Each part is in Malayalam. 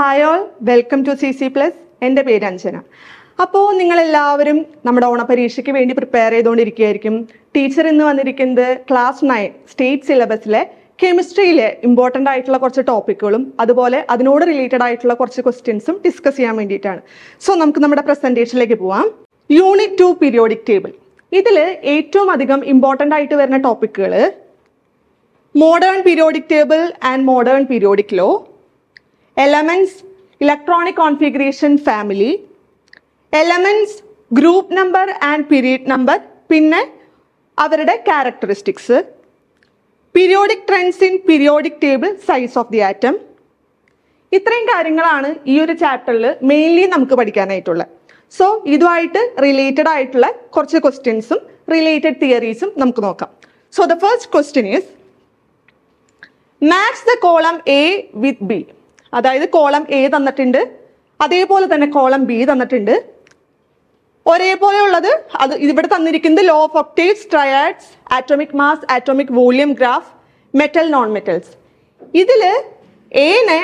Hi all welcome to C C plus എന്റെ പേര് അഞ്ജന. അപ്പോൾ നിങ്ങളെല്ലാവരും നമ്മുടെ ഓണപരീക്ഷയ്ക്ക് വേണ്ടി പ്രിപ്പയർ ചെയ്തുകൊണ്ടിരിക്കുകയായിരിക്കും. ടീച്ചർ ഇന്ന് വന്നിരിക്കുന്നത് ക്ലാസ് നയൻ സ്റ്റേറ്റ് സിലബസിലെ കെമിസ്ട്രിയിലെ ഇമ്പോർട്ടന്റ് ആയിട്ടുള്ള കുറച്ച് ടോപ്പിക്കുകളും അതുപോലെ അതിനോട് റിലേറ്റഡ് ആയിട്ടുള്ള കുറച്ച് ക്വസ്റ്റ്യൻസും ഡിസ്കസ് ചെയ്യാൻ വേണ്ടിയിട്ടാണ്. സോ നമുക്ക് നമ്മുടെ പ്രസന്റേഷനിലേക്ക് പോവാം. യൂണിറ്റ് ടു പീരിയോഡിക് ടേബിൾ ഇതിൽ ഏറ്റവും അധികം ഇമ്പോർട്ടന്റ് ആയിട്ട് വരുന്ന ടോപ്പിക്കുകൾ modern periodic table and modern periodic law elements electronic configuration family. Elements group number and period number പിന്നെ അവരുടെ characteristics periodic trends in periodic table size of the atom ഇത്രയും കാര്യങ്ങളാണ് ഈ ഒരു ചാപ്റ്ററിൽ മെയിൻലി നമുക്ക് പഠിക്കാനായിട്ടുള്ളത്. സോ ഇതുമായിട്ട് റിലേറ്റഡ് ആയിട്ടുള്ള കുറച്ച് ക്വസ്റ്റ്യൻസും റിലേറ്റഡ് തിയറീസും നമുക്ക് നോക്കാം. So the first question is match the column A with B അതായത് കോളം എ തന്നിട്ടുണ്ട്. അതേപോലെ തന്നെ കോളം ബി തന്നിട്ടുണ്ട്. ഒരേപോലെ ഉള്ളത് അത് ഇവിടെ തന്നിരിക്കുന്നത് law of octets triads atomic mass atomic volume graph metal non metals ഇതിൽ എനെ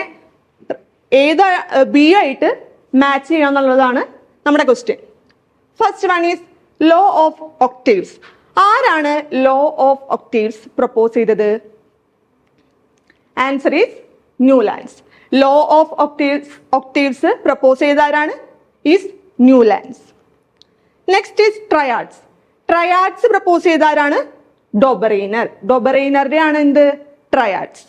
ഏത് ബി ആയിട്ട് മാച്ച് ചെയ്യുക എന്നുള്ളതാണ് നമ്മുടെ question first one is law of octaves ആരാണ് ലോ ഓഫ് ഒക്ടേവ്സ് പ്രപ്പോസ് ചെയ്തത്? Answer is Newlands law of octaves octaves propose ചെയ്ത ആരാണ് is Newlands next is triads triads propose ചെയ്ത ആരാണ് ഡൊബറൈനർ ഡൊബറൈനറുടെ ആണ് എന്ത്? Triads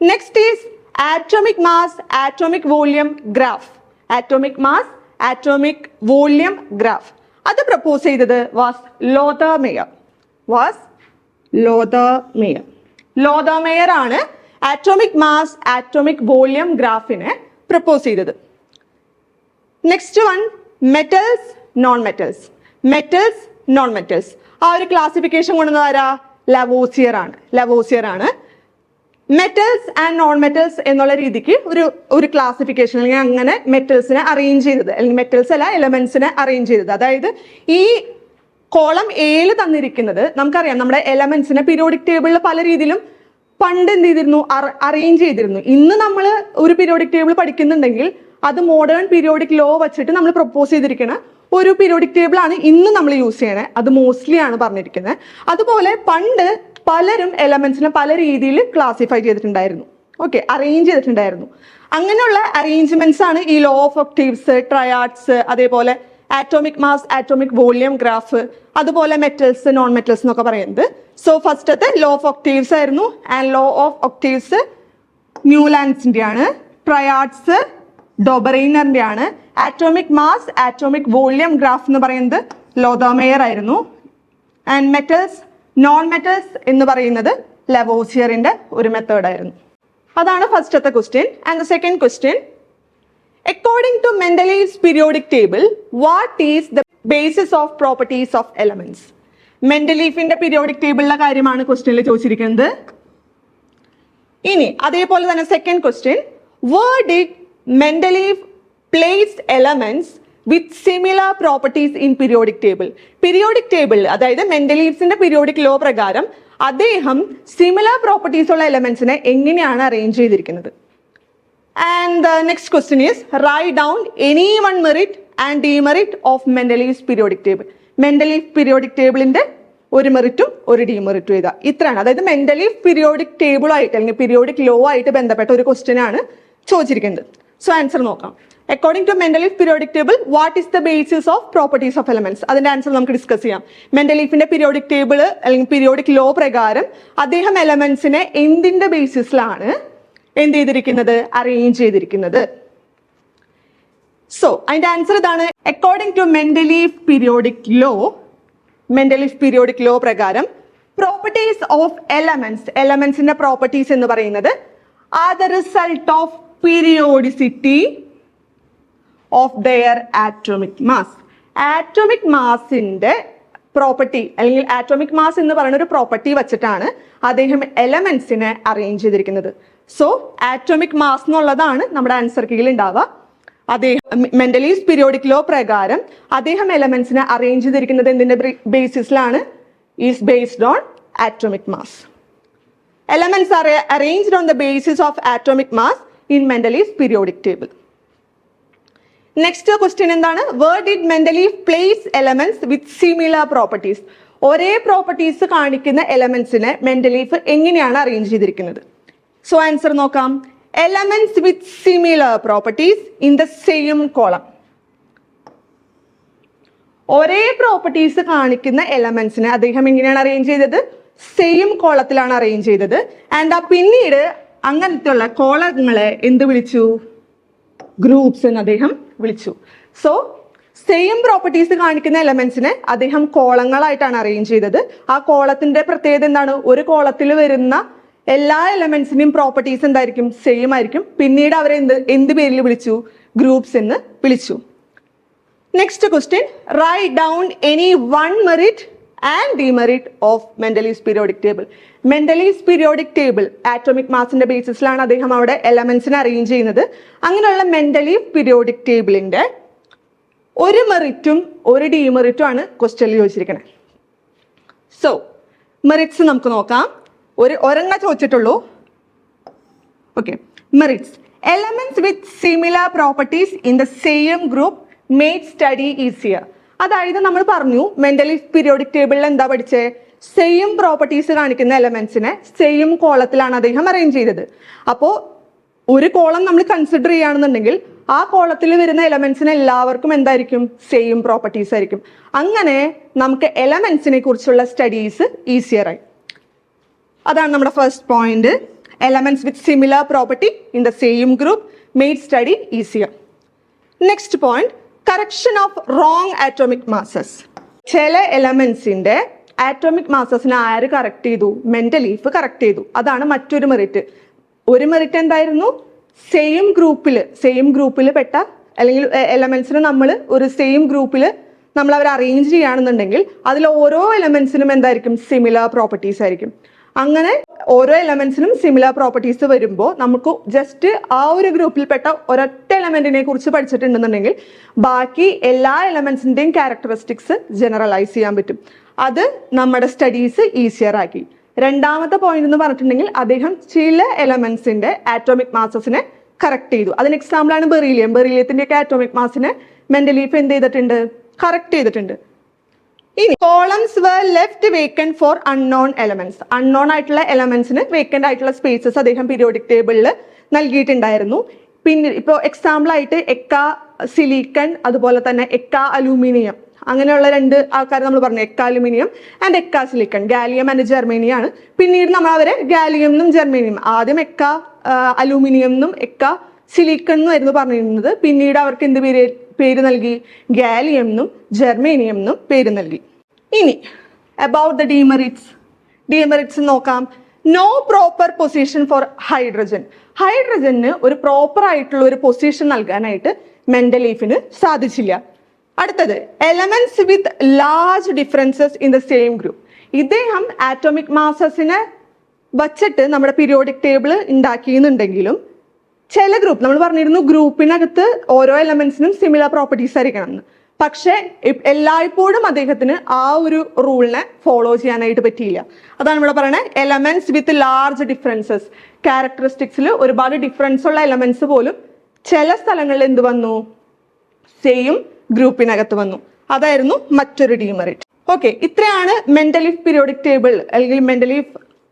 next is atomic mass atomic volume graph atomic mass atomic volume graph അത് പ്രപ്പോസ് ചെയ്തത് was Lothar Meyer was Lothar Meyer Lothar Meyer ആണ് ആറ്റോമിക് മാസ് ആറ്റോമിക് വോളിയം ഗ്രാഫിനെ പ്രപ്പോസ് ചെയ്തത്. Next one metals non metals metals non metals ആ ഒരു ക്ലാസിഫിക്കേഷൻ കൊണ്ടുവന്നത് ആരാ? ലവോസിയർ ആണ്. ലവോസിയർ ആണ്. മെറ്റൽസ് ആൻഡ് നോൺ മെറ്റൽസ് എന്നുള്ള രീതിക്ക് ഒരു ഒരു ക്ലാസിഫിക്കേഷൻ അല്ലെങ്കിൽ അങ്ങനെ മെറ്റൽസിനെ അറേഞ്ച് ചെയ്തത്. അല്ലെങ്കിൽ മെറ്റൽസ് അല്ല എലമെന്റ്സിനെ അറേഞ്ച് ചെയ്തത്. അതായത് ഈ കോളം ഏൽ തന്നിരിക്കുന്നത് നമുക്കറിയാം നമ്മുടെ എലമെന്റ്സിനെ പീരിയോഡിക് ടേബിളിൽ പല രീതിയിലും പണ്ട് എന്ത് ചെയ്തിരുന്നു? അറേഞ്ച് ചെയ്തിരുന്നു. ഇന്ന് നമ്മൾ ഒരു പീരിയോഡിക് ടേബിൾ പഠിക്കുന്നുണ്ടെങ്കിൽ അത് മോഡേൺ പീരിയോഡിക് ലോ വെച്ചിട്ട് നമ്മൾ പ്രപ്പോസ് ചെയ്തിരിക്കുന്ന ഒരു പീരിയോഡിക് ടേബിൾ ആണ് ഇന്ന് നമ്മൾ യൂസ് ചെയ്യണേ. അത് മോസ്റ്റ്ലി ആണ് പറഞ്ഞിരിക്കുന്നത് അതുപോലെ പണ്ട് പലരും എലമെന്റ്സിനെ പല രീതിയിൽ ക്ലാസിഫൈ ചെയ്തിട്ടുണ്ടായിരുന്നു. ഓക്കെ അറേഞ്ച് ചെയ്തിട്ടുണ്ടായിരുന്നു. അങ്ങനെയുള്ള അറേഞ്ച്മെന്റ്സ് ആണ് ഈ ലോ ഓഫ് ഒക്ടീവ്സ് ട്രയാഡ്സ് അതേപോലെ atomic mass atomic volume graph അതുപോലെ മെറ്റൽസ് നോൺ മെറ്റൽസ് എന്നൊക്കെ പറയുന്നത്. സോ ഫസ്റ്റത്തെ ലോ ഓഫ് ഒക്ടീവ്സ് ആയിരുന്നു. ആൻഡ് ലോ ഓഫ് ഒക്ടീവ്സ് ന്യൂലാൻഡ്സിന്റെ ആണ് ട്രയാഡ്സ് ഡോബറൈനറിന്റെ ആണ് atomic mass atomic volume graph എന്ന് പറയുന്നത് ലോതോമെയർ ആയിരുന്നു. ആൻഡ് മെറ്റൽസ് നോൺ മെറ്റൽസ് എന്ന് പറയുന്നത് ലവോസിയറിന്റെ ഒരു മെത്തേഡ് ആയിരുന്നു. അതാണ് ഫസ്റ്റത്തെ question and the second question according to Mendeleev's periodic table what is the basis of properties of elements മെന്റലീഫിന്റെ periodic ടേബിളിലെ കാര്യമാണ് ക്വസ്റ്റ്യനിൽ ചോദിച്ചിരിക്കുന്നത്. ഇനി അതേപോലെ തന്നെ second question where did മെന്റലീഫ് placed elements with similar properties in periodic table periodic table അതായത് മെന്റലീഫ്സിന്റെ പീരിയോഡിക് ലോ പ്രകാരം അദ്ദേഹം സിമിലർ പ്രോപ്പർട്ടീസ് ഉള്ള എലമെന്റ്സിനെ എങ്ങനെയാണ് അറേഞ്ച് ചെയ്തിരിക്കുന്നത്? And the next question is write down any one merit and demerit of Mendeleev's periodic table Mendeleev periodic ടേബിളിന്റെ ഒരു മെറിറ്റും ഒരു ഡിമെറിറ്റും ഇതാ ഇത്രയാണ്. അതായത് മെന്റലി പീരിയോഡിക് ടേബിളായിട്ട് അല്ലെങ്കിൽ പീരിയോഡിക് ലോ ആയിട്ട് ബന്ധപ്പെട്ട ഒരു ക്വസ്റ്റ്യൻ ആണ് ചോദിച്ചിരിക്കുന്നത്. സോ ആൻസർ നോക്കാം. According to Mendeleev periodic table what is the basis of properties of elements അതിന്റെ ആൻസർ നമുക്ക് ഡിസ്കസ് ചെയ്യാം. മെന്റലീഫിന്റെ പീരിയോഡിക് ടേബിൾ അല്ലെങ്കിൽ പീരിയോഡിക് ലോ പ്രകാരം അദ്ദേഹം എലമെന്റ്സിനെ എന്തിന്റെ ബേസിസിലാണ് എന്ത് ചെയ്തിരിക്കുന്നത്? അറേഞ്ച് ചെയ്തിരിക്കുന്നത്. സോ അതിന്റെ ആൻസർ ഇതാണ്. According to മെന്റലീഫ് periodic law മെന്റലീഫ് periodic law പ്രകാരം പ്രോപ്പർട്ടീസ് ഓഫ് എലമെന്റ്സ് എലമെന്റ്സിന്റെ പ്രോപ്പർട്ടീസ് എന്ന് പറയുന്നത് are the result of periodicity of their atomic mass atomic മാസിന്റെ പ്രോപ്പർട്ടി അല്ലെങ്കിൽ ആറ്റോമിക് മാസ് എന്ന് പറയുന്ന ഒരു പ്രോപ്പർട്ടി വെച്ചിട്ടാണ് അദ്ദേഹം എലമെന്റ്സിനെ അറേഞ്ച് ചെയ്തിരിക്കുന്നത്. സോ ആറ്റോമിക് മാസ് എന്നുള്ളതാണ് നമ്മുടെ ആൻസർ കീഴിൽ ഉണ്ടാവുക. അദ്ദേഹം മെന്റലീസ് പീരിയോഡിക് ലോ പ്രകാരം അദ്ദേഹം എലമെന്റ്സിനെ അറേഞ്ച് ചെയ്തിരിക്കുന്നത് എന്തിന്റെ ബേസിസിലാണ് is based on atomic mass elements are arranged on the basis of atomic mass in Mendeleev's periodic table next question എന്താണ്? Where did Mendeleev place elements with similar properties ഒരേ പ്രോപ്പർട്ടീസ് കാണിക്കുന്ന എലമെന്റ്സിനെ മെന്റലീഫ് എങ്ങനെയാണ് അറേഞ്ച് ചെയ്തിരിക്കുന്നത്? സോ ആൻസർ നോക്കാം. Elements with similar properties in the same column. ഒരേ പ്രോപ്പർട്ടീസ് കാണിക്കുന്ന എലമെന്റ്സിനെ അദ്ദേഹം എങ്ങനെയാണ് അറേഞ്ച് ചെയ്തത്? സെയിം കോളത്തിലാണ് അറേഞ്ച് ചെയ്തത്. ആൻഡ് ആ പിന്നീട് അങ്ങനത്തെ ഉള്ള കോളങ്ങളെ എന്ത് വിളിച്ചു? ഗ്രൂപ്പ്സ് എന്ന് അദ്ദേഹം വിളിച്ചു. സോ സെയിം പ്രോപ്പർട്ടീസ് കാണിക്കുന്ന എലമെന്റ്സിനെ അദ്ദേഹം കോളങ്ങളായിട്ടാണ് അറേഞ്ച് ചെയ്തത്. ആ കോളത്തിന്റെ പ്രത്യേകത എന്താണ്? ഒരു കോളത്തിൽ വരുന്ന എല്ലാ എലമെന്റ്സിന്റെയും പ്രോപ്പർട്ടീസ് എന്തായിരിക്കും? സെയിം ആയിരിക്കും. പിന്നീട് അവരെ എന്ത് എന്ത് പേരിൽ വിളിച്ചു? ഗ്രൂപ്പ്സ് എന്ന് വിളിച്ചു. Next question write down any one merit and demerit of Mendeleev's periodic table Mendeleev's periodic table atomic മാസിന്റെ ബേസിസിലാണ് അദ്ദേഹം അവിടെ എലമെന്റ്സിനെ അറേഞ്ച് ചെയ്യുന്നത്. അങ്ങനെയുള്ള മെന്റലി പീരിയോഡിക് ടേബിളിന്റെ ഒരു മെറിറ്റും ഒരു ഡിമെറിറ്റും ആണ് ക്വസ്റ്റ്യനിൽ ചോദിച്ചിരിക്കുന്നത് സോ മെറിറ്റ്സ് നമുക്ക് നോക്കാം. ഒരു ഒരെണ്ണ ചോദിച്ചിട്ടുള്ളൂ. Okay merits elements with similar properties in the same group made study easier അതായത് നമ്മൾ പറഞ്ഞു മെന്റലി പീരിയോഡിക് ടേബിളിൽ എന്താ പഠിച്ചേ? സെയിം പ്രോപ്പർട്ടീസ് കാണിക്കുന്ന എലമെന്റ്സിനെ സെയിം കോളത്തിലാണ് അദ്ദേഹം അറേഞ്ച് ചെയ്തത്. അപ്പോൾ ഒരു കോളം നമ്മൾ കൺസിഡർ ചെയ്യുകയാണെന്നുണ്ടെങ്കിൽ ആ കോളത്തിൽ വരുന്ന എലമെന്റ്സിന് എല്ലാവർക്കും എന്തായിരിക്കും? സെയിം പ്രോപ്പർട്ടീസ് ആയിരിക്കും. അങ്ങനെ നമുക്ക് എലമെന്റ്സിനെ കുറിച്ചുള്ള സ്റ്റഡീസ് ഈസിയറായി അതാണ് നമ്മുടെ first point elements with similar property in the same group made study easier next point correction of wrong atomic masses ചില എലമെന്റ്സിന്റെ ആറ്റോമിക് മാസസിനെ ആര് കറക്റ്റ് ചെയ്തു? മെന്റലീഫ് കറക്റ്റ് ചെയ്തു. അതാണ് മറ്റൊരു മെറിറ്റ് ഒരു മെറിറ്റ് എന്തായിരുന്നു? സെയിം ഗ്രൂപ്പിൽ സെയിം ഗ്രൂപ്പിൽ പെട്ട അല്ലെങ്കിൽ എലമെന്റ്സിന് നമ്മൾ ഒരു സെയിം ഗ്രൂപ്പിൽ നമ്മൾ അവർ അറേഞ്ച് ചെയ്യുകയാണെന്നുണ്ടെങ്കിൽ അതിൽ ഓരോ എലമെന്റ്സിനും എന്തായിരിക്കും? സിമിലർ പ്രോപ്പർട്ടീസ് ആയിരിക്കും. അങ്ങനെ ഓരോ എലമെന്റ്സിനും സിമിലർ പ്രോപ്പർട്ടീസ് വരുമ്പോൾ നമുക്ക് ജസ്റ്റ് ആ ഒരു ഗ്രൂപ്പിൽപ്പെട്ട ഒരൊറ്റ എലമെന്റിനെ കുറിച്ച് പഠിച്ചിട്ടുണ്ടെന്നുണ്ടെങ്കിൽ ബാക്കി എല്ലാ എലമെന്റ്സിന്റെയും ക്യാരക്ടറിസ്റ്റിക്സ് ജനറലൈസ് ചെയ്യാൻ പറ്റും. അത് നമ്മുടെ സ്റ്റഡീസ് ഈസിയർ ആക്കി. രണ്ടാമത്തെ പോയിന്റ് എന്ന് പറഞ്ഞിട്ടുണ്ടെങ്കിൽ അദ്ദേഹം ചില എലമെന്റ്സിന്റെ ആറ്റോമിക് മാസസിനെ കറക്റ്റ് ചെയ്തു. അതിന് എക്സാമ്പിൾ ആണ് ബെറീലിയം. ബെറീലിയത്തിന്റെ ഒക്കെ ആറ്റോമിക് മാസിനെ മെന്റലീഫ് എന്ത് ചെയ്തിട്ടുണ്ട്? കറക്റ്റ് ചെയ്തിട്ടുണ്ട്. ഇനി columns were left vacant for unknown elements unknown ആയിട്ടുള്ള എലമെന്റ്സിന് വേക്കന്റ് ആയിട്ടുള്ള സ്പേസസ് അദ്ദേഹം പീരിയോഡിക് ടേബിളിൽ നൽകിയിട്ടുണ്ടായിരുന്നു. പിന്നെ ഇപ്പോൾ എക്സാമ്പിൾ ആയിട്ട് എക്ക സിലിക്കൺ അതുപോലെ തന്നെ എക്ക അലൂമിനിയം അങ്ങനെയുള്ള രണ്ട് ആൾക്കാർ നമ്മൾ പറഞ്ഞു എക്ക അലൂമിനിയം ആൻഡ് എക്ക സിലിക്കൺ ഗാലിയം ആൻഡ് ജർമ്മേനിയം ആണ്. പിന്നീട് നമ്മൾ അവരെ ഗാലിയം എന്നും ജെർമേനിയം ആദ്യം എക്ക അലൂമിനിയം എന്നും എക്ക സിലിക്കൺ എന്നായിരുന്നു പറഞ്ഞിരുന്നത്. പിന്നീട് അവർക്ക് എന്ത് പേര് പേര് നൽകി. ഗാലിയം എന്നും ജർമേനിയം എന്നും പേര് നൽകി. ഇനി അബൌട്ട് ദ ഡീമെറിറ്റ്സ് ഡീമെറിറ്റ്സ് നോക്കാം. No proper position for hydrogen ഹൈഡ്രജന് ഒരു പ്രോപ്പർ ആയിട്ടുള്ള ഒരു പൊസിഷൻ നൽകാനായിട്ട് മെന്റലീഫിന് സാധിച്ചില്ല. അടുത്തത് elements with large differences in the same group ഇദ്ദേഹം ആറ്റോമിക് മാസസിനെ വച്ചിട്ട് നമ്മുടെ പീരിയോഡിക് ടേബിൾ ഉണ്ടാക്കിയെന്നുണ്ടെങ്കിലും ചില ഗ്രൂപ്പ് നമ്മൾ പറഞ്ഞിരുന്നു ഗ്രൂപ്പിനകത്ത് ഓരോ എലമെന്റ്സിനും സിമിലർ പ്രോപ്പർട്ടീസ് ആയിരിക്കണം എന്ന്. പക്ഷേ എല്ലായ്പ്പോഴും അദ്ദേഹത്തിന് ആ ഒരു റൂളിനെ ഫോളോ ചെയ്യാനായിട്ട് പറ്റിയില്ല. അതാണ് ഇവിടെ പറയുന്നത് എലമെന്റ്സ് വിത്ത് ലാർജ് ഡിഫറൻസസ് ക്യാരക്ടറിസ്റ്റിക്സിൽ ഒരുപാട് ഡിഫറൻസ് ഉള്ള എലമെന്റ്സ് പോലും ചില സ്ഥലങ്ങളിൽ എന്ത് വന്നു? സെയിം ഗ്രൂപ്പിനകത്ത് വന്നു. അതായിരുന്നു മറ്റൊരു ഡീമെറിറ്റ് ഓക്കെ ഇത്രയാണ് മെന്റലി പീരിയോഡിക് ടേബിൾ അല്ലെങ്കിൽ മെന്റലി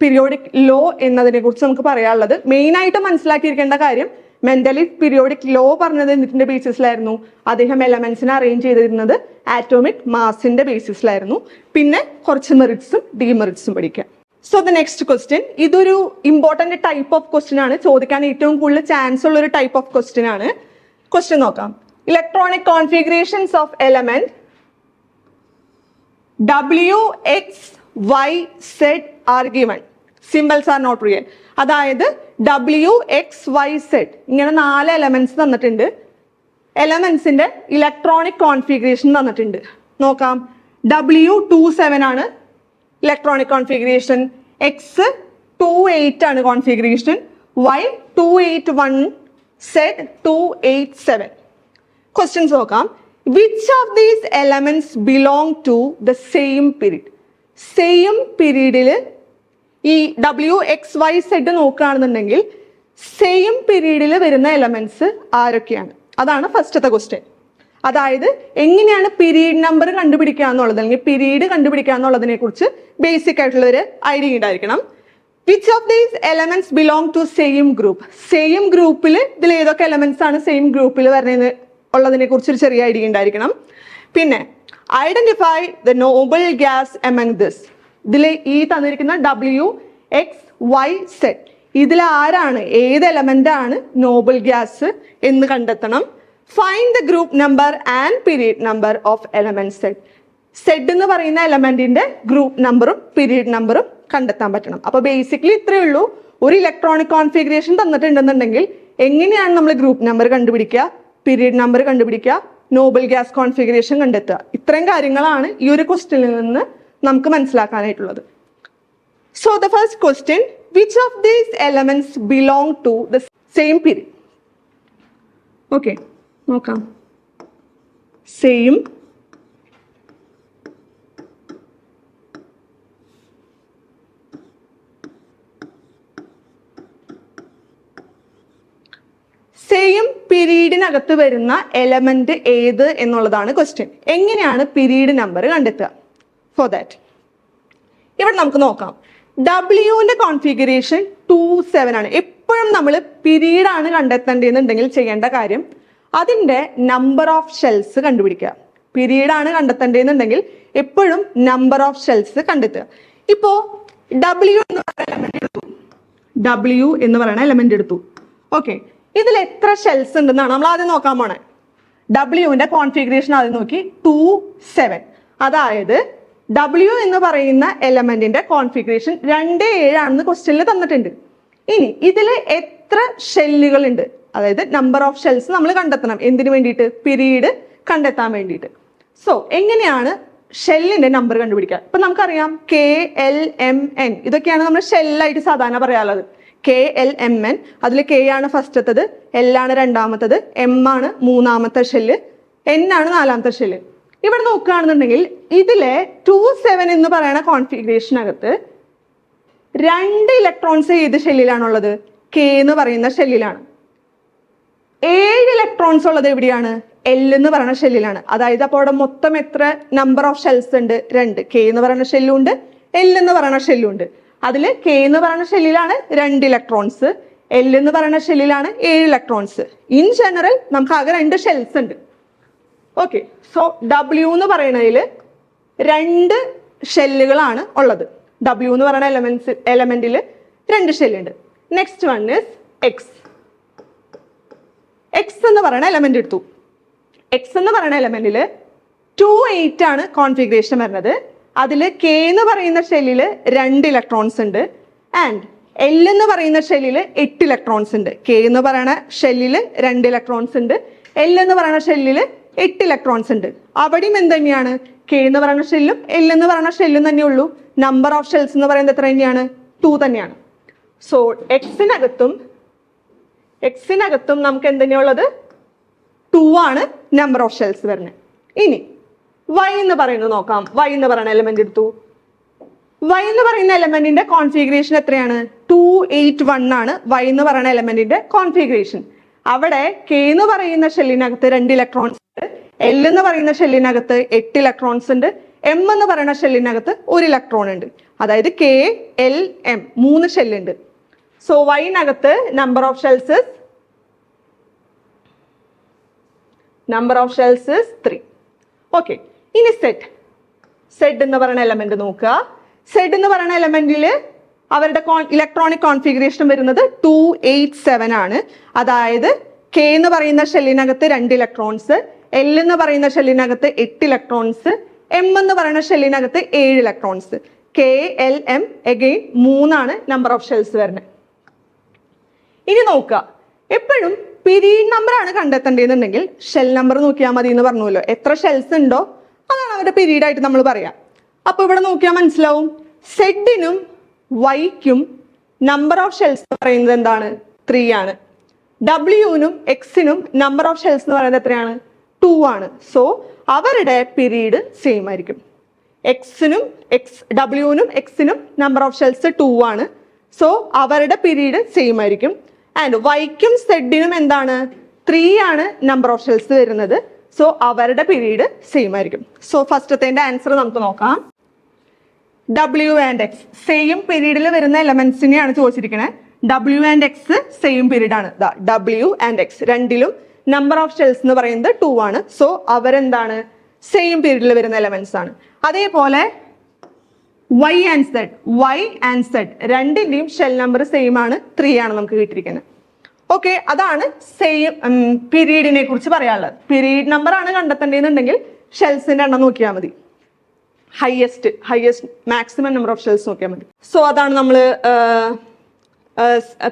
പീരിയോഡിക് ലോ എന്നതിനെ കുറിച്ച് നമുക്ക് പറയാനുള്ളത്. മെയിൻ ആയിട്ട് മനസ്സിലാക്കിയിരിക്കേണ്ട കാര്യം മെന്റലി പീരിയോഡിക് ലോ പറഞ്ഞത് എന്തിന്റെ ബേസിസിലായിരുന്നു അദ്ദേഹം എലമെന്റ്സിനെ അറേഞ്ച് ചെയ്തിരുന്നത് ആറ്റോമിക് മാസിന്റെ ബേസിസിലായിരുന്നു പിന്നെ കുറച്ച് മെറിറ്റ്സും ഡിമെറിറ്റ്സും പഠിക്കാം. സോ ദ നെക്സ്റ്റ് ക്വസ്റ്റ്യൻ ഇതൊരു ഇമ്പോർട്ടന്റ് ടൈപ്പ് ഓഫ് ക്വസ്റ്റ്യൻ ആണ്. ചോദിക്കാൻ ഏറ്റവും കൂടുതൽ ചാൻസ് ഉള്ള ഒരു ടൈപ്പ് ഓഫ് ക്വസ്റ്റ്യൻ ആണ്. ക്വസ്റ്റ്യൻ നോക്കാം. Electronic configurations of element W X Y Z are given symbols are not real അതായത് ഡബ്ല്യു എക്സ് വൈ സെഡ് ഇങ്ങനെ നാല് എലമെന്റ്സ് തന്നിട്ടുണ്ട്. എലമെന്റ്സിന്റെ ഇലക്ട്രോണിക് കോൺഫിഗറേഷൻ തന്നിട്ടുണ്ട്. നോക്കാം. ഡബ്ല്യു ടു സെവൻ ആണ് electronic configuration X two eight ആണ് configuration Y two eight one Z two eight seven questions നോക്കാം. Which of these elements belong to the same period same പീരീഡിൽ ഈ ഡബ്ല്യു എക്സ് വൈ സെഡ് നോക്കുകയാണെന്നുണ്ടെങ്കിൽ സെയിം പീരീഡിൽ വരുന്ന എലമെന്റ്സ് ആരൊക്കെയാണ്? അതാണ് ഫസ്റ്റത്തെ ക്വസ്റ്റ്യൻ അതായത് എങ്ങനെയാണ് പീരീഡ് നമ്പർ കണ്ടുപിടിക്കുക എന്നുള്ളത് അല്ലെങ്കിൽ പീരീഡ് കണ്ടുപിടിക്കുക എന്നുള്ളതിനെ കുറിച്ച് ബേസിക് ആയിട്ടുള്ള ഒരു ഐഡിയ ഉണ്ടായിരിക്കണം. Which of these elements belong to same group same ഗ്രൂപ്പിൽ ഇതിൽ ഏതൊക്കെ എലമെന്റ്സ് ആണ് സെയിം ഗ്രൂപ്പിൽ വരുന്നത് ഉള്ളതിനെ കുറിച്ച് ഒരു ചെറിയ ഐഡിയ ഉണ്ടായിരിക്കണം. പിന്നെ identify the noble gas among this ഇതിൽ ഈ തന്നിരിക്കുന്ന ഡബ്ല്യു എക്സ് വൈ സെറ്റ് ഇതിൽ ആരാണ്? ഏത് എലമെന്റ് ആണ് നോബൽ ഗ്യാസ് എന്ന് കണ്ടെത്തണം. Find the group number and period number of element set Z എന്ന് പറയുന്ന എലമെന്റിന്റെ ഗ്രൂപ്പ് നമ്പറും പീരീഡ് നമ്പറും കണ്ടെത്താൻ പറ്റണം. അപ്പോൾ ബേസിക്കലി ഇത്രയേ ഉള്ളൂ. ഒരു ഇലക്ട്രോണിക് കോൺഫിഗറേഷൻ തന്നിട്ടുണ്ടെന്നുണ്ടെങ്കിൽ എങ്ങനെയാണ് നമ്മൾ ഗ്രൂപ്പ് നമ്പർ കണ്ടുപിടിക്കുക പീരീഡ് നമ്പർ കണ്ടുപിടിക്കുക നോബൽ ഗ്യാസ് കോൺഫിഗറേഷൻ കണ്ടെത്തുക? ഇത്രയും കാര്യങ്ങളാണ് ഈ ഒരു ക്വസ്റ്റ്യനിൽ നിന്ന് നമുക്ക് മനസ്സിലാക്കാനായിട്ടുള്ളത്. So the first question which of these elements belong to the same period okay നോക്കാം. സെയിം സെയിം പീരീഡിനകത്ത് വരുന്ന എലമെന്റ് ഏത് എന്നുള്ളതാണ് ക്വസ്റ്റ്യൻ എങ്ങനെയാണ് പീരീഡ് നമ്പർ കണ്ടെത്തുക? ഫോർ ദാറ്റ് ഇവിടെ നമുക്ക് നോക്കാം. ഡബ്ല്യുവിന്റെ കോൺഫിഗറേഷൻ ടു സെവൻ ആണ്. എപ്പോഴും നമ്മൾ പിരീഡ് ആണ് കണ്ടെത്തേണ്ടതെന്നുണ്ടെങ്കിൽ ചെയ്യേണ്ട കാര്യം അതിന്റെ നമ്പർ ഓഫ് ഷെൽസ് കണ്ടുപിടിക്കുക. പിരീഡ് ആണ് കണ്ടെത്തേണ്ടതെന്നുണ്ടെങ്കിൽ എപ്പോഴും നമ്പർ ഓഫ് ഷെൽസ് കണ്ടെത്തുക. ഇപ്പോ ഡബ്ല്യു എന്ന് പറയുന്ന എലമെന്റ് എടുത്തു. ഡബ്ല്യു എന്ന് പറയുന്ന എലമെന്റ് എടുത്തു. ഓക്കെ ഇതിൽ എത്ര ഷെൽസ് ഉണ്ടെന്നാണ് നമ്മൾ ആദ്യം നോക്കാൻ പോണേ. ഡബ്ല്യുവിന്റെ കോൺഫിഗറേഷൻ ആദ്യം നോക്കി. ടു സെവൻ അതായത് ഡബ്ല്യു എന്ന് പറയുന്ന എലമെന്റിന്റെ കോൺഫിഗറേഷൻ രണ്ട് ഏഴാണെന്ന് ക്വസ്റ്റ്യനിൽ തന്നിട്ടുണ്ട്. ഇനി ഇതിൽ എത്ര ഷെല്ലുകൾ ഉണ്ട് അതായത് നമ്പർ ഓഫ് ഷെൽസ് നമ്മൾ കണ്ടെത്തണം. എന്തിനു വേണ്ടിയിട്ട്? പിരീഡ് കണ്ടെത്താൻ വേണ്ടിയിട്ട്. സോ എങ്ങനെയാണ് ഷെല്ലിന്റെ നമ്പർ കണ്ടുപിടിക്കുക? ഇപ്പൊ നമുക്കറിയാം കെ എൽ എം എൻ ഇതൊക്കെയാണ് നമ്മൾ ഷെല്ലായിട്ട് സാധാരണ പറയാറുള്ളത്. കെ എൽ എം എൻ അതിൽ കെ ആണ് ഫസ്റ്റ് ഫസ്റ്റത്തത് എൽ ആണ് രണ്ടാമത്തത് എം ആണ് മൂന്നാമത്തെ ഷെല്ല് എൻ ആണ് നാലാമത്തെ ഷെല്ല് ഇവിടെ നോക്കുകയാണെന്നുണ്ടെങ്കിൽ ഇതിലെ ടു സെവൻ എന്ന് പറയുന്ന കോൺഫിഗറേഷനകത്ത് രണ്ട് ഇലക്ട്രോൺസ് ഏത് ഷെല്ലിലാണുള്ളത്? കെ എന്ന് പറയുന്ന ഷെല്ലിലാണ്. ഏഴ് ഇലക്ട്രോൺസ് ഉള്ളത് എവിടെയാണ്? എൽ എന്ന് പറയുന്ന ഷെല്ലിലാണ്. അതായത് അപ്പോൾ അവിടെ മൊത്തം എത്ര നമ്പർ ഓഫ് ഷെൽസ് ഉണ്ട്? രണ്ട്. കെ എന്ന് പറയുന്ന ഷെല്ലും ഉണ്ട്. എൽ എന്ന് പറയുന്ന ഷെല്ലും ഉണ്ട്. അതിൽ കെ എന്ന് പറയുന്ന ഷെല്ലിലാണ് രണ്ട് ഇലക്ട്രോൺസ് എൽ എന്ന് പറയുന്ന ഷെല്ലിലാണ് ഏഴ് ഇലക്ട്രോൺസ് ഇൻ ജനറൽ നമുക്ക് ആകെ രണ്ട് ഷെൽസ് ഉണ്ട്. ഓക്കെ സോ ഡബ്ല്യു എന്ന് പറയുന്നതിൽ രണ്ട് ഷെല്ലുകളാണ് ഉള്ളത്. ഡബ്ല്യു എന്ന് പറയുന്ന എലമെന്റ്സ് എലമെന്റിൽ രണ്ട് ഷെല്ലുണ്ട്. Next one is X X എന്ന് പറയുന്ന എലമെന്റ് എടുത്തു. എക്സ് എന്ന് പറയുന്ന എലമെന്റിൽ ടു എയ്റ്റ് ആണ് കോൺഫിഗറേഷൻ വരുന്നത്. അതിൽ കെ എന്ന് പറയുന്ന ഷെല്ലിൽ രണ്ട് ഇലക്ട്രോൺസ് ഉണ്ട്. ആൻഡ് എൽ എന്ന് പറയുന്ന ഷെല്ലിൽ എട്ട് ഇലക്ട്രോൺസ് ഉണ്ട്. കെ എന്ന് പറയുന്ന ഷെല്ലിൽ രണ്ട് ഇലക്ട്രോൺസ് ഉണ്ട്. എൽ എന്ന് പറയുന്ന ഷെല്ലിൽ എട്ട് ഇലക്ട്രോൺസ് ഉണ്ട്. അവിടെയും എന്ത് തന്നെയാണ്? കെ എന്ന് പറയുന്ന ഷെല്ലും എൽ എന്ന് പറയുന്ന ഷെല്ലും തന്നെ ഉള്ളൂ. നമ്പർ ഓഫ് ഷെൽസ് എന്ന് പറയുന്നത് എത്ര തന്നെയാണ്? ടു തന്നെയാണ്. സോ എക്സിനകത്തും എക്സിനകത്തും നമുക്ക് എന്തിനുള്ളത് ടു ആണ് നമ്പർ ഓഫ് ഷെൽസ് വരുന്നത്. ഇനി വൈ എന്ന് പറയുന്നത് നോക്കാം. വൈ എന്ന് പറയുന്ന എലമെന്റ് എടുത്തു. വൈ എന്ന് പറയുന്ന എലമെന്റിന്റെ കോൺഫിഗറേഷൻ എത്രയാണ്? ടു എയ്റ്റ് വൺ ആണ്. വൈ എന്ന് പറയുന്ന എലമെന്റിന്റെ കോൺഫിഗറേഷൻ അവിടെ കെ എന്ന് പറയുന്ന ഷെല്ലിനകത്ത് രണ്ട് ഇലക്ട്രോൺസ് എൽ എന്ന് പറയുന്ന ഷെല്ലിനകത്ത് എട്ട് ഇലക്ട്രോൺസ് ഉണ്ട്. എം എന്ന് പറയുന്ന ഷെല്ലിനകത്ത് ഒരു ഇലക്ട്രോൺ ഉണ്ട്. അതായത് കെ എൽ എം മൂന്ന് ഷെല്ലുണ്ട് so വൈനകത്ത് number of shells number of shells three okay ഇനി സെറ്റ് സെഡ് എന്ന് പറയുന്ന എലമെന്റ് നോക്കുക. സെഡ് എന്ന് പറയുന്ന എലമെന്റിൽ അവരുടെ ഇലക്ട്രോണിക് കോൺഫിഗറേഷൻ വരുന്നത് ടു എയ്റ്റ് സെവൻ ആണ്. അതായത് കെ എന്ന് പറയുന്ന ഷെല്ലിനകത്ത് രണ്ട് ഇലക്ട്രോൺസ് എൽ എന്ന് പറയുന്ന ഷെല്ലിനകത്ത് എട്ട് ഇലക്ട്രോൺസ് എം എന്ന് പറയുന്ന ഷെല്ലിനകത്ത് ഏഴ് electrons K L M again മൂന്നാണ് നമ്പർ ഓഫ് ഷെൽസ് വരുന്നത്. ഇനി നോക്കുക. എപ്പോഴും പിരീഡ് നമ്പർ ആണ് കണ്ടെത്തേണ്ടതെന്നുണ്ടെങ്കിൽ ഷെൽ നമ്പർ നോക്കിയാൽ മതി എന്ന് പറഞ്ഞല്ലോ എത്ര ഷെൽസ് ഉണ്ടോ അതാണ് അവരുടെ പീരീഡ് ആയിട്ട് നമ്മൾ പറയാം. അപ്പോൾ ഇവിടെ നോക്കിയാൽ മനസ്സിലാവും. സെഡിനും വൈക്കും നമ്പർ ഓഫ് ഷെൽസ് എന്ന് പറയുന്നത് എന്താണ്? ത്രീ ആണ്. ഡബ്ല്യുവിനും എക്സിനും നമ്പർ ഓഫ് ഷെൽസ് എന്ന് പറയുന്നത് എത്രയാണ്? ടു ആണ്. സോ അവരുടെ പീരീഡ് സെയിം ആയിരിക്കും. എക്സിനും എക്സ് ഡബ്ല്യുവിനും എക്സിനും നമ്പർ ഓഫ് ഷെൽസ് ടു ആണ്. സോ അവരുടെ പീരീഡ് സെയിം ആയിരിക്കും. ആൻഡ് വൈക്കും സെഡിനും എന്താണ്? ത്രീ ആണ് നമ്പർ ഓഫ് ഷെൽസ് വരുന്നത്. സോ അവരുടെ പീരീഡ് സെയിം ആയിരിക്കും. സോ ഫസ്റ്റത്തെ ആൻസർ നമുക്ക് നോക്കാം. ഡബ്ല്യു ആൻഡ് എക്സ് സെയിം പീരീഡിൽ വരുന്ന എലമെന്റ്സിനെയാണ് ചോദിച്ചിരിക്കുന്നത് W and X same period ആണ്. ഡബ്ല്യു ആൻഡ് എക്സ് രണ്ടിലും നമ്പർ ഓഫ് ഷെൽസ് എന്ന് പറയുന്നത് ടു ആണ്. സോ അവരെന്താണ്? സെയിം പീരീഡിൽ വരുന്ന എലമെന്റ്സ് ആണ്. അതേപോലെ Y and Z Y and Z രണ്ടിന്റെയും ഷെൽ നമ്പർ സെയിം ആണ്. ത്രീ ആണ് നമുക്ക് കിട്ടിയിരിക്കുന്നത്. ഓക്കെ അതാണ് സെയിം പീരീഡിനെ കുറിച്ച് പറയാനുള്ളത്. പീരീഡ് നമ്പർ ആണ് കണ്ടെത്തേണ്ടതെന്നുണ്ടെങ്കിൽ ഷെൽസിന്റെ എണ്ണം നോക്കിയാൽ മതി. Highest highest maximum number of shells നോക്കിയാൽ മതി. സോ അതാണ് നമ്മൾ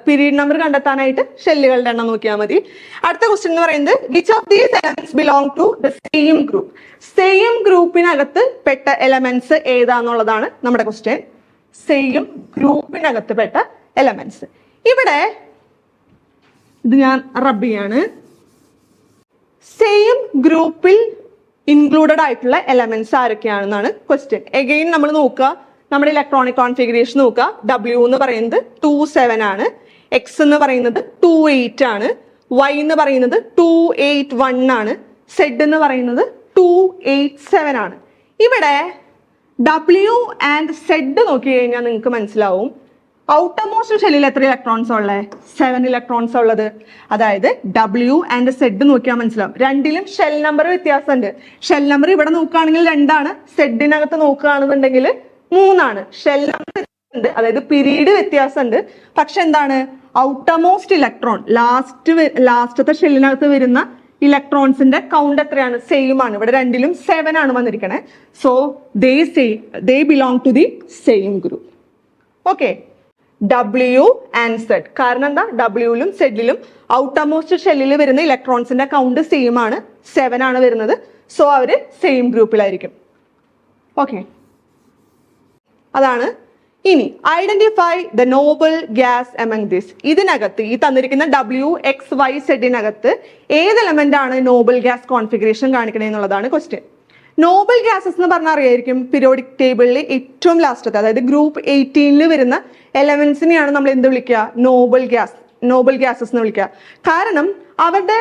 പീരീഡ് നമ്പർ കണ്ടെത്താനായിട്ട് ഷെല്ലുകളുടെ എണ്ണം നോക്കിയാൽ മതി. അടുത്ത ക്വസ്റ്റ്യൻ എന്ന് പറയുന്നത് which of these elements belong to the same group same ഗ്രൂപ്പിനകത്ത് പെട്ട എലമെന്റ്സ് ഏതാന്നുള്ളതാണ് നമ്മുടെ ക്വസ്റ്റ്യൻ സെയിം ഗ്രൂപ്പിനകത്ത് പെട്ട എലമെന്റ്സ് ഇവിടെ ഇത് ഞാൻ റബ്ബ് ചെയ്യാണ്. സെയിം ഗ്രൂപ്പിൽ ഇൻക്ലൂഡഡ് ആയിട്ടുള്ള എലമെന്റ്സ് ആരൊക്കെയാണെന്നാണ് ക്വസ്റ്റ്യൻ എഗെയിൻ നമ്മൾ നോക്കുക. നമ്മുടെ ഇലക്ട്രോണിക് കോൺഫിഗറേഷൻ നോക്കുക. ഡബ്ല്യു എന്ന് പറയുന്നത് ടു സെവൻ ആണ്. എക്സ് എന്ന് പറയുന്നത് ടു എയ്റ്റ് ആണ്. വൈ എന്ന് പറയുന്നത് ടു എയ്റ്റ് വൺ ആണ്. സെഡ് എന്ന് പറയുന്നത് ടു എയ്റ്റ് സെവൻ ആണ്. ഇവിടെ ഡബ്ല്യു ആൻഡ് സെഡ് നോക്കി കഴിഞ്ഞാൽ നിങ്ങൾക്ക് മനസ്സിലാവും. ഔട്ടർ മോസ്റ്റ് ഷെല്ലിൽ എത്ര ഇലക്ട്രോൺസ് ഉള്ളത് സെവൻ ഇലക്ട്രോൺസ് ഉള്ളത്. അതായത് ഡബ്ല്യു ആൻഡ് സെഡ് നോക്കിയാൽ മനസ്സിലാവും. രണ്ടിലും ഷെൽ നമ്പർ വ്യത്യാസമുണ്ട്. ഷെൽ നമ്പർ ഇവിടെ നോക്കുകയാണെങ്കിൽ രണ്ടാണ്. സെഡിനകത്ത് നോക്കുകയാണെന്നുണ്ടെങ്കിൽ മൂന്നാണ്. ഉണ്ട്. അതായത് പിരീഡ് വ്യത്യാസമുണ്ട്. പക്ഷെ എന്താണ്? ഔട്ടർമോസ്റ്റ് ഇലക്ട്രോൺ ലാസ്റ്റ് ലാസ്റ്റത്തെ ഷെല്ലിനകത്ത് വരുന്ന ഇലക്ട്രോൺസിന്റെ കൗണ്ട് എത്രയാണ്? സെയിം ആണ്. ഇവിടെ രണ്ടിലും സെവൻ ആണ് വന്നിരിക്കണേ. So they same they belong to the same group okay W and Z കാരണം എന്താ? ഡബ്ല്യൂലും സെഡിലും ഔട്ടർമോസ്റ്റ് ഷെല്ലിൽ വരുന്ന ഇലക്ട്രോൺസിന്റെ കൗണ്ട് സെയിം ആണ്. സെവൻ ആണ് വരുന്നത്. സോ അവർ സെയിം ഗ്രൂപ്പിലായിരിക്കും ഓക്കെ അതാണ്. ഇനി identify the noble gas among this ഇതിനകത്ത് ഈ തന്നിരിക്കുന്ന ഡബ്ല്യു എക്സ് വൈ സെഡിനകത്ത് ഏത് എലമെന്റ് ആണ് നോബൽ ഗ്യാസ് കോൺഫിഗറേഷൻ കാണിക്കണേ എന്നുള്ളതാണ് ക്വസ്റ്റ്യൻ നോബൽ ഗ്യാസസ് എന്ന് പറഞ്ഞാൽ അറിയായിരിക്കും പിരിയോഡിക് ടേബിളിൽ ഏറ്റവും ലാസ്റ്റത്തെ അതായത് ഗ്രൂപ്പ് എയ്റ്റീനിൽ വരുന്ന എലമെന്റ്സിനെയാണ് നമ്മൾ എന്ത് വിളിക്കുക? നോബൽ ഗ്യാസ് നോബൽ ഗ്യാസസ് എന്ന് വിളിക്കുക. കാരണം അവരുടെ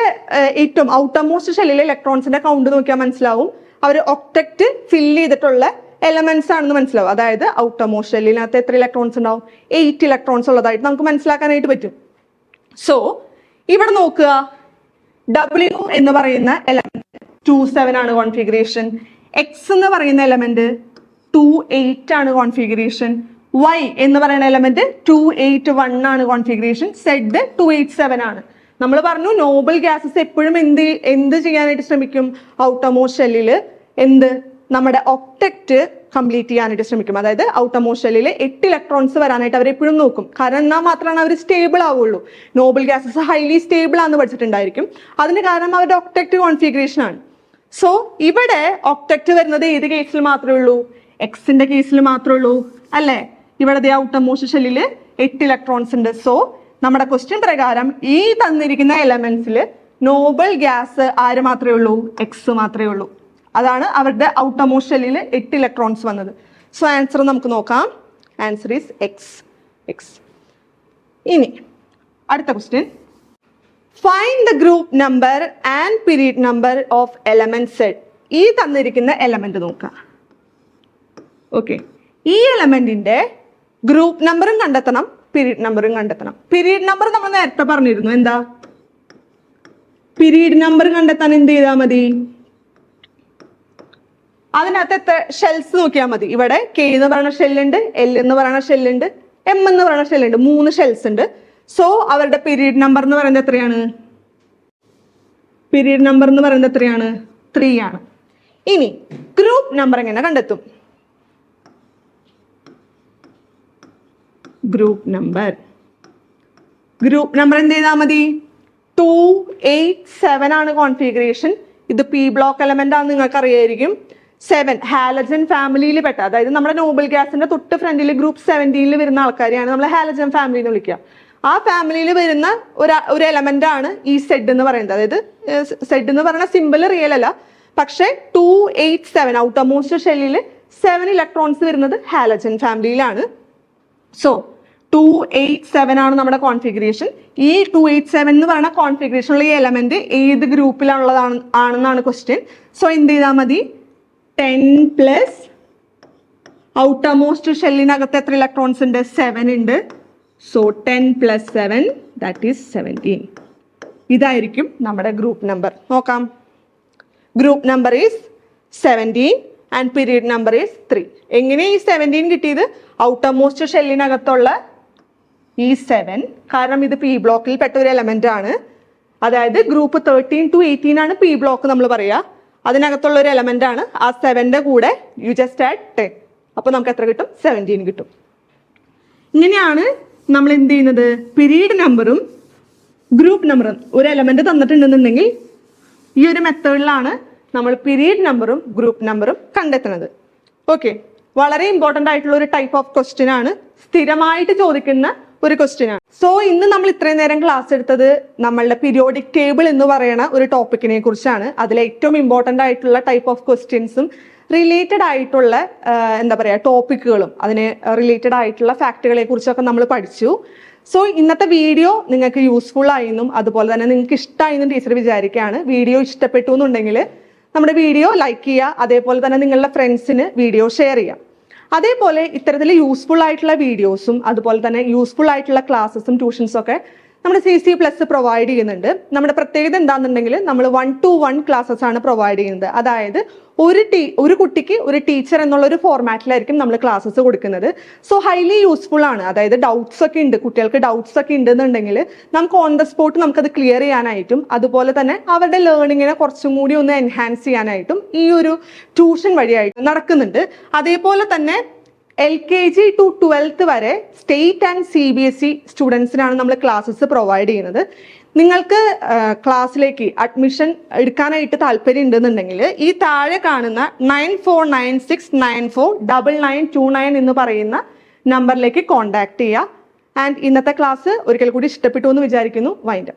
ഏറ്റവും ഏറ്റവും ഔട്ടർമോസ്റ്റ് ഷെല്ലിലെ ഇലക്ട്രോൺസിന്റെ കൗണ്ട് നോക്കിയാൽ മനസ്സിലാവും. അവർ ഒക്ടക്റ്റ് ഫില്ല് ചെയ്തിട്ടുള്ള എലമെന്റ്സ് ആണെന്ന് മനസ്സിലാവും. അതായത് ഔട്ടർമോസ്റ്റ് ഷെല്ലിനകത്ത് എത്ര ഇലക്ട്രോൺസ് ഉണ്ടാവും? എയ്റ്റ് ഇലക്ട്രോൺസ് ഉള്ളതായിട്ട് നമുക്ക് മനസ്സിലാക്കാനായിട്ട് പറ്റും. സോ ഇവിടെ നോക്കുക. ഡബ്ല്യു എന്ന് പറയുന്ന എലമെന്റ് ടു സെവൻ ആണ് കോൺഫിഗറേഷൻ എക്സ് എന്ന് പറയുന്ന എലമെന്റ് ടു എയ്റ്റ് ആണ് കോൺഫിഗറേഷൻ വൈ എന്ന് പറയുന്ന എലമെന്റ് ടു എയ്റ്റ് വൺ ആണ് configuration Z two eight seven ആണ്. നമ്മൾ പറഞ്ഞു നോബൽ ഗ്യാസസ് എപ്പോഴും എന്ത് എന്ത് ചെയ്യാനായിട്ട് ശ്രമിക്കും? ഔട്ടമോസ്റ്റ് ഷെല്ലിൽ എന്ത്? നമ്മുടെ ഒക്ടക്റ്റ് കംപ്ലീറ്റ് ചെയ്യാനായിട്ട് ശ്രമിക്കും. അതായത് ഔട്ടർ മോഷലിൽ എട്ട് ഇലക്ട്രോൺസ് വരാനായിട്ട് അവർ എപ്പോഴും നോക്കും. കാരണം എന്നാൽ മാത്രമാണ് അവർ സ്റ്റേബിൾ ആവുള്ളൂ. നോബൽ ഗ്യാസസ് ഹൈലി സ്റ്റേബിൾ ആണെന്ന് പഠിച്ചിട്ടുണ്ടായിരിക്കും. അതിന് കാരണം അവരുടെ ഒക്ടക്റ്റ് കോൺഫിഗറേഷൻ ആണ്. സോ ഇവിടെ ഒക്ടക്റ്റ് വരുന്നത് ഏത് കേസിൽ മാത്രമേ ഉള്ളൂ? എക്സിന്റെ കേസിൽ മാത്രമേ ഉള്ളൂ. അല്ലേ? ഇവിടെ ഔട്ടമോസ്റ്റ് ഷെല്ലിൽ എട്ട് ഇലക്ട്രോൺസ് ഉണ്ട്. സോ നമ്മുടെ ക്വസ്റ്റ്യൻ പ്രകാരം ഈ തന്നിരിക്കുന്ന എലമെന്റ്സിൽ നോബൽ ഗ്യാസ് ആര് മാത്രമേ ഉള്ളൂ? എക്സ് മാത്രമേ ഉള്ളൂ. അതാണ് അവരുടെ ഔട്ടമോസ്റ്റ് ഷെല്ലിൽ എട്ട് ഇലക്ട്രോൺസ് വന്നത്. സോ ആൻസർ നമുക്ക് നോക്കാം. ആൻസർ ഈസ് എക്സ് എക്സ് ഇനി അടുത്ത question find the group number and period number of element Z ഈ തന്നിരിക്കുന്ന എലമെന്റ് നോക്കാം. ഓക്കെ ഈ എലമെന്റിന്റെ ഗ്രൂപ്പ് നമ്പറും കണ്ടെത്തണം പീരീഡ് നമ്പറും കണ്ടെത്തണം. പീരീഡ് നമ്പർ നമ്മൾ നേരത്തെ പറഞ്ഞിരുന്നു എന്താ? പീരീഡ് നമ്പർ കണ്ടെത്താൻ എന്ത് ചെയ്താൽ മതി? അതിനകത്ത് എത്ര ഷെൽസ് നോക്കിയാൽ മതി. ഇവിടെ കെ എന്ന് പറയുന്ന ഷെല്ലുണ്ട് എൽ എന്ന് പറയുന്ന ഷെല്ലുണ്ട് എം എന്ന് പറയുന്ന ഷെല്ലുണ്ട് മൂന്ന് ഷെൽസ് ഉണ്ട്. സോ അവരുടെ പീരീഡ് നമ്പർ എന്ന് പറയുന്നത് എത്രയാണ്? പീരീഡ് നമ്പർ എന്ന് പറയുന്നത് എത്രയാണ്? ത്രീ ആണ്. ഇനി ഗ്രൂപ്പ് നമ്പർ എങ്ങനെ കണ്ടെത്തും? ഗ്രൂപ്പ് നമ്പർ ഗ്രൂപ്പ് നമ്പർ എന്ത് ചെയ്താൽ മതി? ടു എയ്റ്റ് സെവൻ ആണ് കോൺഫിഗറേഷൻ ഇത് പി ബ്ലോക്ക് എലമെന്റ് ആണെന്ന് നിങ്ങൾക്ക് അറിയായിരിക്കും സെവൻ ഹാലജൻ ഫാമിലിയിൽ പെട്ട അതായത് നമ്മുടെ നോബൽ ഗ്യാസിന്റെ തൊട്ട് ഫ്രണ്ടിൽ ഗ്രൂപ്പ് സെവന്റീനിൽ വരുന്ന ആൾക്കാരെയാണ് നമ്മൾ ഹാലജൻ ഫാമിലി എന്ന് വിളിക്കുക. ആ ഫാമിലിയിൽ വരുന്ന ഒരു ഒരു എലമെന്റ് ആണ് ഈ സെഡ് എന്ന് പറയുന്നത്. അതായത് സെഡ് എന്ന് പറയുന്ന സിമ്പിൾ റിയൽ അല്ല. പക്ഷേ ടു എയ്റ്റ് സെവൻ ഔട്ടർമോസ്റ്റ് ഷെല്ലിൽ സെവൻ ഇലക്ട്രോൺസ് വരുന്നത് ഹാലജൻ ഫാമിലിയിലാണ് സോ ടു എയ്റ്റ് സെവൻ ആണ് നമ്മുടെ കോൺഫിഗറേഷൻ ഈ ടു എയ്റ്റ് സെവൻ എന്ന് പറയുന്ന കോൺഫിഗറേഷനുള്ള ഈ എലമെന്റ് ഏത് ഗ്രൂപ്പിലുള്ളതാണ് ആണെന്നാണ് ക്വസ്റ്റ്യൻ സോ എന്ത് ചെയ്താൽ മതി? ടെൻ പ്ലസ് ഔട്ടർ മോസ്റ്റ് ഷെല്ലിനകത്ത് എത്ര ഇലക്ട്രോൺസ് ഉണ്ട്? സെവൻ ഉണ്ട്. So ten plus seven that is seventeen ഇതായിരിക്കും നമ്മുടെ ഗ്രൂപ്പ് നമ്പർ നോക്കാം. Group number is seventeen and period number is three എങ്ങനെ ഈ സെവന്റീൻ കിട്ടിയത്? ഔട്ടർ മോസ്റ്റ് ഷെല്ലിനകത്തുള്ള ഈ സെവൻ കാരണം ഇത് പി ബ്ലോക്കിൽ പെട്ട ഒരു എലമെന്റ് ആണ്. അതായത് ഗ്രൂപ്പ് തേർട്ടീൻ ടു എയ്റ്റീൻ ആണ് പി ബ്ലോക്ക് നമ്മൾ പറയുക അതിനകത്തുള്ള ഒരു എലമെന്റ് ആണ്. ആ സെവന്റെ കൂടെ യു ജസ്റ്റ് ആഡ് ടെൻ അപ്പോൾ നമുക്ക് എത്ര കിട്ടും? സെവന്റീൻ കിട്ടും. ഇങ്ങനെയാണ് നമ്മൾ എന്ത് ചെയ്യുന്നത്? പീരീഡ് നമ്പറും ഗ്രൂപ്പ് നമ്പറും ഒരു എലമെന്റ് തന്നിട്ടുണ്ടെന്നുണ്ടെങ്കിൽ ഈ ഒരു മെത്തേഡിലാണ് നമ്മൾ പീരീഡ് നമ്പറും ഗ്രൂപ്പ് നമ്പറും കണ്ടെത്തുന്നത്. ഓക്കെ വളരെ ഇമ്പോർട്ടന്റ് ആയിട്ടുള്ള ഒരു ടൈപ്പ് ഓഫ് ക്വസ്റ്റ്യൻ ആണ്. സ്ഥിരമായിട്ട് ചോദിക്കുന്ന ഒരു ക്വസ്റ്റ്യൻ ആണ് സോ ഇന്ന് നമ്മൾ ഇത്രയും നേരം ക്ലാസ് എടുത്തത് നമ്മളുടെ പീരിയോഡിക് ടേബിൾ എന്ന് പറയുന്ന ഒരു ടോപ്പിക്കിനെ കുറിച്ചാണ്. അതിലെ ഏറ്റവും ഇമ്പോർട്ടന്റ് ആയിട്ടുള്ള ടൈപ്പ് ഓഫ് ക്വസ്റ്റ്യൻസും റിലേറ്റഡ് ആയിട്ടുള്ള എന്താ പറയുക ടോപ്പിക്കുകളും അതിന് റിലേറ്റഡ് ആയിട്ടുള്ള ഫാക്റ്റുകളെ കുറിച്ചൊക്കെ നമ്മൾ പഠിച്ചു. സോ ഇന്നത്തെ വീഡിയോ നിങ്ങൾക്ക് യൂസ്ഫുൾ ആയെന്നും അതുപോലെ തന്നെ നിങ്ങൾക്ക് ഇഷ്ടമായെന്നും ടീച്ചർ വിചാരിക്കുകയാണ്. വീഡിയോ ഇഷ്ടപ്പെട്ടു എന്നുണ്ടെങ്കിൽ നമ്മുടെ വീഡിയോ ലൈക്ക് ചെയ്യുക. അതേപോലെ തന്നെ നിങ്ങളുടെ ഫ്രണ്ട്സിന് വീഡിയോ ഷെയർ ചെയ്യാം അതേപോലെ ഇത്തരത്തിൽ യൂസ്ഫുൾ ആയിട്ടുള്ള വീഡിയോസും അതുപോലെ തന്നെ യൂസ്ഫുൾ ആയിട്ടുള്ള ക്ലാസ്സസും ട്യൂഷൻസും ഒക്കെ നമ്മുടെ സി സി പ്ലസ് പ്രൊവൈഡ് ചെയ്യുന്നുണ്ട്. നമ്മുടെ പ്രത്യേകത എന്താണെന്നുണ്ടെങ്കിൽ നമ്മൾ വൺ ടു വൺ ക്ലാസ്സസ് ആണ് പ്രൊവൈഡ് ചെയ്യുന്നത്. അതായത് ഒരു ടീ ഒരു കുട്ടിക്ക് ഒരു ടീച്ചർ എന്നുള്ള ഒരു ഫോർമാറ്റിലായിരിക്കും നമ്മൾ ക്ലാസ്സസ് കൊടുക്കുന്നത്. സോ ഹൈലി യൂസ്ഫുൾ ആണ്. അതായത് ഡൗട്ട്സ് ഒക്കെ ഉണ്ട്. കുട്ടികൾക്ക് ഡൗട്ട്സ് ഒക്കെ ഉണ്ടെന്നുണ്ടെങ്കിൽ നമുക്ക് ഓൺ ദ സ്പോട്ട് നമുക്കത് ക്ലിയർ ചെയ്യാനായിട്ടും അതുപോലെ തന്നെ അവരുടെ ലേണിങ്ങിനെ കുറച്ചും കൂടി ഒന്ന് എൻഹാൻസ് ചെയ്യാനായിട്ടും ഈ ഒരു ട്യൂഷൻ വഴിയായിട്ട് നടക്കുന്നുണ്ട്. അതേപോലെ തന്നെ L K G to twelfth വരെ state and C B S E സ്റ്റുഡൻസിനാണ് നമ്മൾ ക്ലാസ്സസ് പ്രൊവൈഡ് ചെയ്യുന്നത്. നിങ്ങൾക്ക് ക്ലാസ്സിലേക്ക് അഡ്മിഷൻ എടുക്കാനായിട്ട് താല്പര്യം ഉണ്ടെന്നുണ്ടെങ്കിൽ ഈ താഴെ കാണുന്ന nine four nine six nine four double nine two nine എന്ന് പറയുന്ന നമ്പറിലേക്ക് കോൺടാക്ട് ചെയ്യുക. ആൻഡ് ഇന്നത്തെ ക്ലാസ് ഒരിക്കൽ കൂടി ഇഷ്ടപ്പെട്ടു എന്ന് വിചാരിക്കുന്നു. വൈൻഡ്